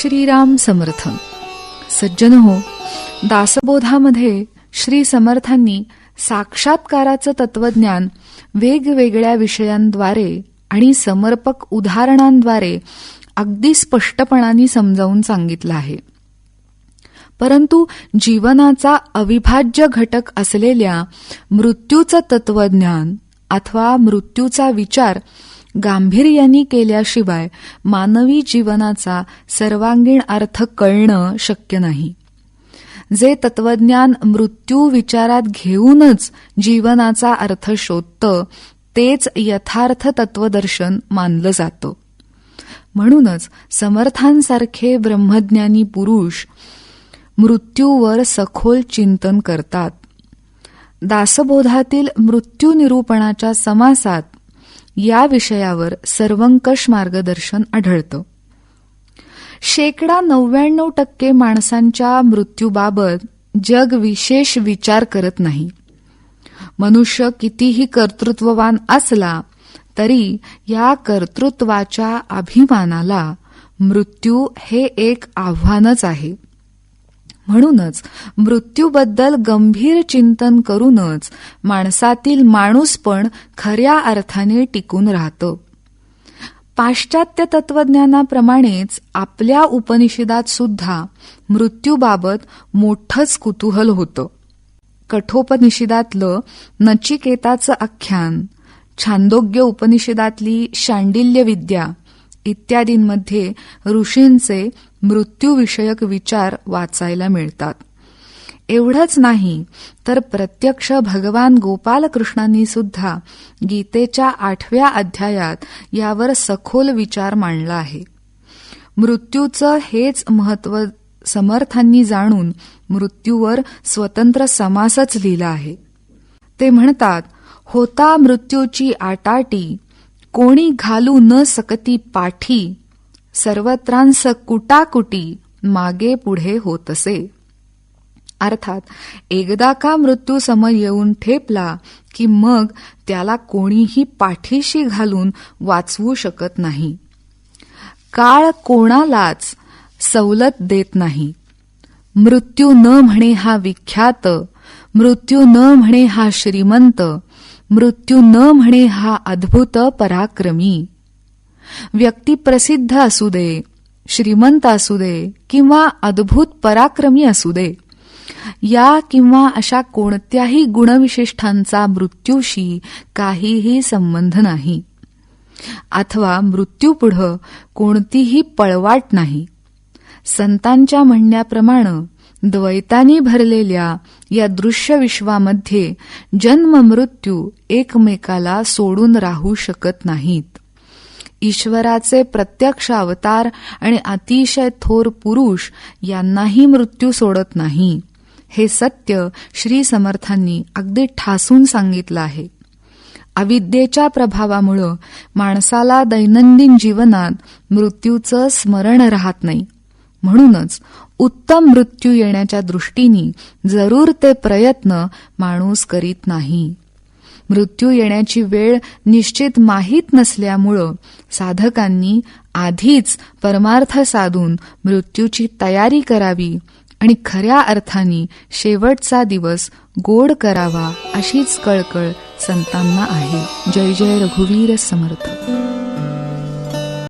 श्रीराम समर्थ। सज्जन हो दासबोधामध्ये श्री समर्थांनी साक्षात्काराचं तत्वज्ञान वेगवेगळ्या विषयांद्वारे आणि समर्पक उदाहरणांद्वारे अगदी स्पष्टपणाने समजावून सांगितलं आहे. परंतु जीवनाचा अविभाज्य घटक असलेल्या मृत्यूचं तत्वज्ञान अथवा मृत्यूचा विचार गांभीर्याने केल्याशिवाय मानवी जीवनाचा सर्वांगीण अर्थ कळणं शक्य नाही. जे तत्वज्ञान मृत्यू विचारात घेऊनच जीवनाचा अर्थ शोधतं तेच यथार्थ तत्वदर्शन मानलं जातं. म्हणूनच समर्थांसारखे ब्रह्मज्ञानी पुरुष मृत्यूवर सखोल चिंतन करतात. दासबोधातील मृत्यू निरूपणाच्या समासात या विषयावर सर्वंकष मार्गदर्शन आढळतं. शेकडा नव्याण्णव टक्के माणसांच्या मृत्यूबाबत जग विशेष विचार करत नाही. मनुष्य कितीही कर्तृत्ववान असला तरी या कर्तृत्वाच्या अभिमानाला मृत्यू हे एक आव्हानच आहे. म्हणूनच मृत्यूबद्दल गंभीर चिंतन करूनच माणसातील माणूस पण खऱ्या अर्थाने टिकून राहतं. पाश्चात्य तत्वज्ञानाप्रमाणेच आपल्या उपनिषदात सुद्धा मृत्यूबाबत मोठंच कुतूहल होतं. कठोपनिषदातलं नचिकेताचं आख्यान छांदोग्य उपनिषदातली शांडिल्य विद्या इत्यादींमध्ये ऋषींचे मृत्यूविषयक विचार वाचायला मिळतात. एवढंच नाही तर प्रत्यक्ष भगवान गोपालकृष्णांनी सुद्धा गीतेच्या आठव्या अध्यायात यावर सखोल विचार मांडला आहे. मृत्यूचं हेच महत्त्व समर्थांनी जाणून मृत्यूवर स्वतंत्र समासच लिहिला आहे. ते म्हणतात होता मृत्यूची आटाटी कोणी घालू न सकती पाठी सर्वत्रांस कुटाकुटी मागे पुढे होत असे अर्थात एकदा का मृत्यू समोर येऊन ठेपला की मग त्याला कोणीही पाठीशी घालून वाचवू शकत नाही. काळ कोणालाच सवलत देत नाही. मृत्यू न म्हणे हा विख्यात मृत्यू न म्हणे हा श्रीमंत मृत्यू न म्हणे हा अद्भुत पराक्रमी. व्यक्ती प्रसिद्ध असू दे श्रीमंत असू दे किंवा अद्भुत पराक्रमी असू दे या किंवा अशा कोणत्याही गुणविशिष्ठांचा मृत्यूशी काहीही संबंध नाही. अथवा मृत्यूपुढं कोणतीही पळवाट नाही. संतांच्या म्हणण्याप्रमाणे द्वैतानी भरलेल्या या दृश्य विश्वामध्ये जन्म मृत्यू एकमेकाला सोडून राहू शकत नाहीत. ईश्वराचे प्रत्यक्ष अवतार आणि अतिशय थोर पुरुष यांनाही मृत्यू सोडत नाही. हे सत्य श्री समर्थांनी अगदी ठासून सांगितलं आहे. अविद्येच्या प्रभावामुळं माणसाला दैनंदिन जीवनात मृत्यूचं स्मरण राहत नाही. म्हणूनच उत्तम मृत्यू येण्याच्या दृष्टीने जरूर ते प्रयत्न माणूस करीत नाही. मृत्यू येण्याची वेळ निश्चित माहीत नसल्यामुळं साधकांनी आधीच परमार्थ साधून मृत्यूची तयारी करावी आणि खऱ्या अर्थाने शेवटचा दिवस गोड करावा अशीच कळकळ संतांना आहे. जय जय रघुवीर समर्थ.